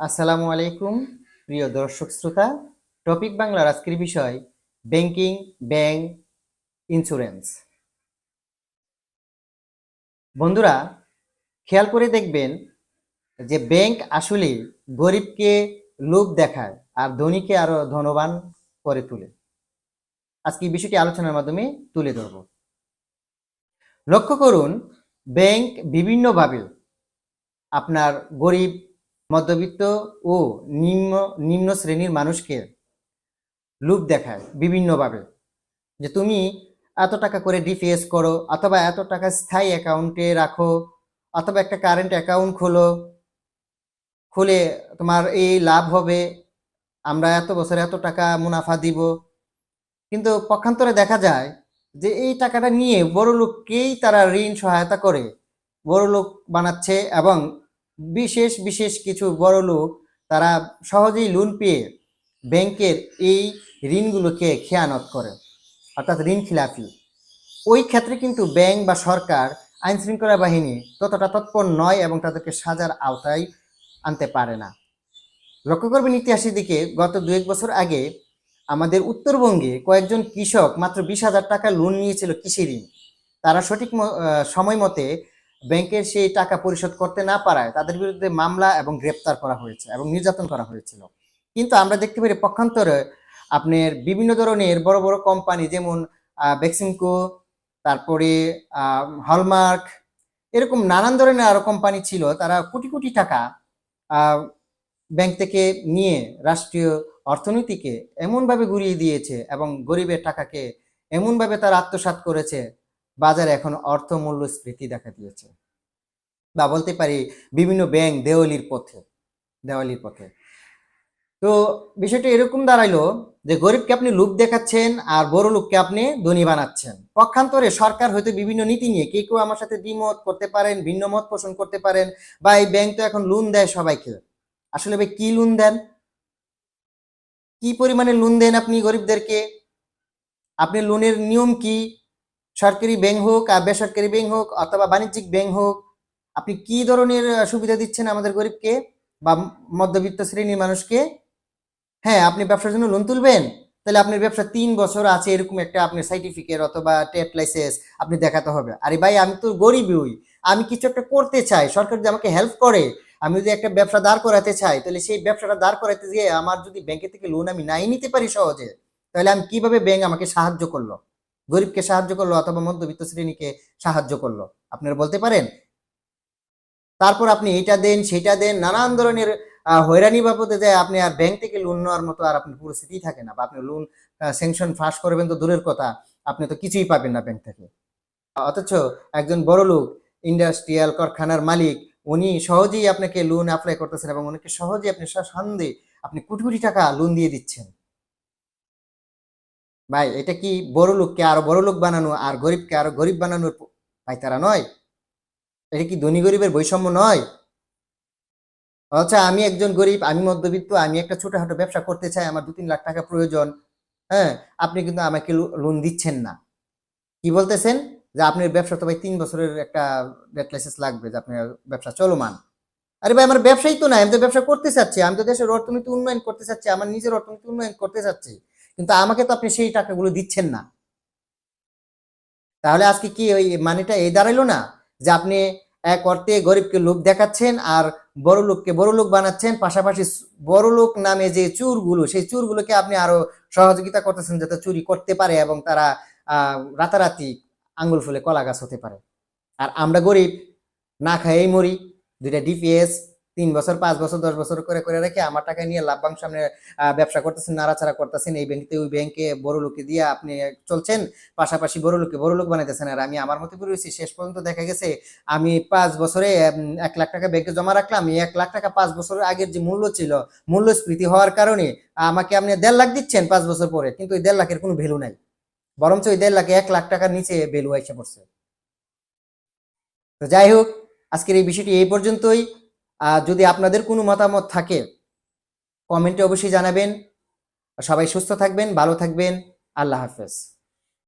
আসসালামু আলাইকুম, প্রিয় দর্শক শ্রোতা। টপিক বাংলার আজকের বিষয় ব্যাংকিং ব্যাংক ইন্স্যুরেন্স বন্ধুরা, খেয়াল করে দেখবেন যে ব্যাংক আসলে গরিবকে লোভ দেখায় আর ধনীকে আরও ধনবান করে তোলে। আজকে এই বিষয়টি আলোচনার মাধ্যমে তুলে ধরব। লক্ষ্য করুন ব্যাংক বিভিন্নভাবে আপনার গরিব মধ্যবিত্ত ও নিম্ন নিম্ন শ্রেণির মানুষকে লুপ দেখায় বিভিন্নভাবে। যে তুমি এত টাকা করে ডিপিএস করো অথবা এত টাকা স্থায়ী অ্যাকাউন্টে রাখো অথবা একটা কারেন্ট অ্যাকাউন্ট খোলো, খুলে তোমার এই লাভ হবে, আমরা এত বছরে এত টাকা মুনাফা দিব। কিন্তু পক্ষান্তরে দেখা যায় যে এই টাকাটা নিয়ে বড় লোককেই তারা ঋণ সহায়তা করে। বড় লোক বানাচ্ছে এবং বিশেষ বিশেষ কিছু বড় লোক, তারা সহজেই লোন পেয়ে ব্যাংকের এই ঋণগুলোকে খেয়ানত করে, অর্থাৎ ঋণ খিলাফি। ওই ক্ষেত্রে কিন্তু ব্যাংক বা সরকার আইন শৃঙ্খলা বাহিনী ততটা তৎপর নয় এবং তাদেরকে সাজার আওতায় আনতে পারে না। লক্ষ্য করবেন ইতিহাসের দিকে, গত দু এক বছর আগে আমাদের উত্তরবঙ্গে কয়েকজন কৃষক মাত্র বিশ হাজার টাকা লোন নিয়েছিল কৃষি ঋণ। তারা সঠিক সময় মতে ব্যাংকের সেই টাকা পরিশোধ করতে না পারায় তাদের বিরুদ্ধে মামলা এবং গ্রেপ্তার করা হয়েছে এবং নির্যাতন করা হয়েছিল। কিন্তু আমরা দেখতে পারি পক্ষান্তরে আপনার বিভিন্ন ধরনের বড় বড় কোম্পানি যেমন বেক্সিমকো, তারপরে হলমার্ক, এরকম নানান ধরনের আরও কোম্পানি ছিল, তারা কোটি কোটি টাকা ব্যাংক থেকে নিয়ে রাষ্ট্রীয় অর্থনীতিকে এমনভাবে ঘুরিয়ে দিয়েছে এবং গরিবের টাকাকে এমনভাবে তারা আত্মসাৎ করেছে বাজারে এখন অর্থ মূল্যস্ফীতি দেখা দিয়েছে। বা বলতে পারি বিভিন্ন ব্যাংক দেওয়ালির পথে দেওয়ালির পথে। তো বিষয়টা এরকম দাঁড়াইলো যে গরিবকে আপনি লুপ দেখাচ্ছেন আর বড় লোককে আপনি ধনী বানাচ্ছেন। পক্ষান্তরে সরকার হয়তো বিভিন্ন নীতি নিয়ে কেউ কেউ আমার সাথে দ্বিমত করতে পারেন, ভিন্ন মত পোষণ করতে পারেন, বা এই ব্যাংক তো এখন লোন দেয় সবাইকে। আসলে ভাই কি লোন দেন? কি পরিমাণে লোন দেন আপনি গরিবদেরকে? আপনি লোনের নিয়ম কি? সরকারি ব্যাংক হোক আর বেসরকারি ব্যাংক হোক অথবা বাণিজ্যিক ব্যাংক হোক, আপনি কি ধরনের সুবিধা দিচ্ছেন আমাদের গরিবকে বা মধ্যবিত্ত শ্রেণির মানুষকে? হ্যাঁ আপনি ব্যবসার জন্য লোন তুলবেন। তাহলে আপনার ব্যবসা তিন বছর আছে এরকম একটা আপনার সার্টিফিকেট অথবা টেট লাইসেন্স আপনি দেখাতে হবে। আরে ভাই, আমি তো গরিবই। আমি কিছু একটা করতে চাই। সরকার যদি আমাকে হেল্প করে, আমি যদি একটা ব্যবসা দাঁড় করাতে চাই, তাহলে সেই ব্যবসাটা দাঁড় করাতে গিয়ে আমার যদি ব্যাংকে থেকে লোন আমি নাই নিতে পারি সহজে, তাহলে আমি কীভাবে ব্যাংক আমাকে সাহায্য করল? গরিবকে সাহায্য করল অথবা মধ্যবিত্ত শ্রেণীকে সাহায্য করল। আপনারা বলতে পারেন? তারপর আপনি এটা দেন, সেটা দেন, নানান ধরনের হয়রানি বাবদে যায় আপনি আর ব্যাংক থেকে লোন নেওয়ার মতো আর আপনার পরিস্থিতি থাকে না বা আপনি লোন স্যাংশন ফাঁস করবেন তো দূরের কথা, আপনি তো কিছুই পাবেন না ব্যাংক থেকে। অথচ একজন বড় লোক ইন্ডাস্ট্রিয়াল কারখানার মালিক, উনি সহজেই আপনাকে লোন অ্যাপ্লাই করতেছেন এবং উনিকে সহজেই আপনি সন্দেহে আপনি কোটি টাকা লোন দিয়ে দিচ্ছেন। ভাই, এটা কি বড় লোককে আরও বড় লোক বানানো আর গরিবকে আরও গরিব বানানোর প- পায়তারা নয়। এটা কি ধনী গরিবের বৈষম্য নয়? আচ্ছা আমি একজন গরিব, আমি মধ্যবিত্ত, আমি একটা ছোটখাটো ব্যবসা করতে চাই, আমার দু তিন লাখ টাকা প্রয়োজন হ্যাঁ? আপনি কিন্তু আমাকে লোন দিচ্ছেন না। কি বলতেছেন? যে আপনার ব্যবসা তো ভাই তিন বছরের একটা ডেট লাইসেন্স লাগবে, যে আপনার ব্যবসা চলমান। আরে ভাই, আমার ব্যবসাই তো নাই, আমি তো ব্যবসা করতে চাচ্ছি, আমি তো দেশের অর্থনীতি উন্নয়ন করতে চাচ্ছি, আমার নিজের অর্থনীতি উন্নয়ন করতে চাচ্ছি। কিন্তু আমাকে তো আপনি সেই টাকাগুলো দিচ্ছেন না। তাহলে আজকে কি ওই মানেটা এই দাঁড়াইলো না? যে আপনি এক অর্থে গরিবকে লোক দেখাচ্ছেন আর বড় লোককে বড় লোক বানাচ্ছেন, পাশাপাশি বড় লোক নামে যে চুরগুলো, সেই চুরগুলোকে আপনি আরও সহযোগিতা করতেছেন যাতে চুরি করতে পারে এবং তারা রাতারাতি আঙ্গুল ফুলে কলা গাছ হতে পারে। আর আমরা গরিব, না খাইয়েই মরি, দুইটা ডিপিএস তিন বছর, পাঁচ বছর, দশ বছর করে করে রেখে আমার টাকা নিয়ে লাভবাংশ আপনি ব্যবসা করতেছেন, নাড়াচাড়া করতেছেন, এই ব্যাংকে ওই ব্যাংকে বড় লোকে দিয়ে আপনি চলছেন। পাশাপাশি বড় লোকে বড় লোক বানাইতেছেন আর আমি আমার মতো রয়েছি, শেষ পর্যন্ত দেখা গেছে আমি পাঁচ বছরে এক লাখ টাকা ব্যাংকে জমা রাখলাম। এই এক লাখ টাকা পাঁচ বছর আগের যে মূল্য ছিল, মূল্যস্ফীতি হওয়ার কারণে আমাকে আপনি দেড় লাখ দিচ্ছেন পাঁচ বছর পরে, কিন্তু ওই দেড় লাখের কোনো ভ্যালু নাই। বরঞ্চ ওই দেড় লাখে এক লাখ টাকার নিচে ভ্যালু এসে পড়ছে। তো যাই হোক, আজকের এই বিষয়টি এই পর্যন্তই। যদি আপনাদের কোনো মতামত থাকে, কমেন্টে অবশ্যই জানাবেন। সবাই সুস্থ থাকবেন, ভালো থাকবেন। আল্লাহ হাফেজ।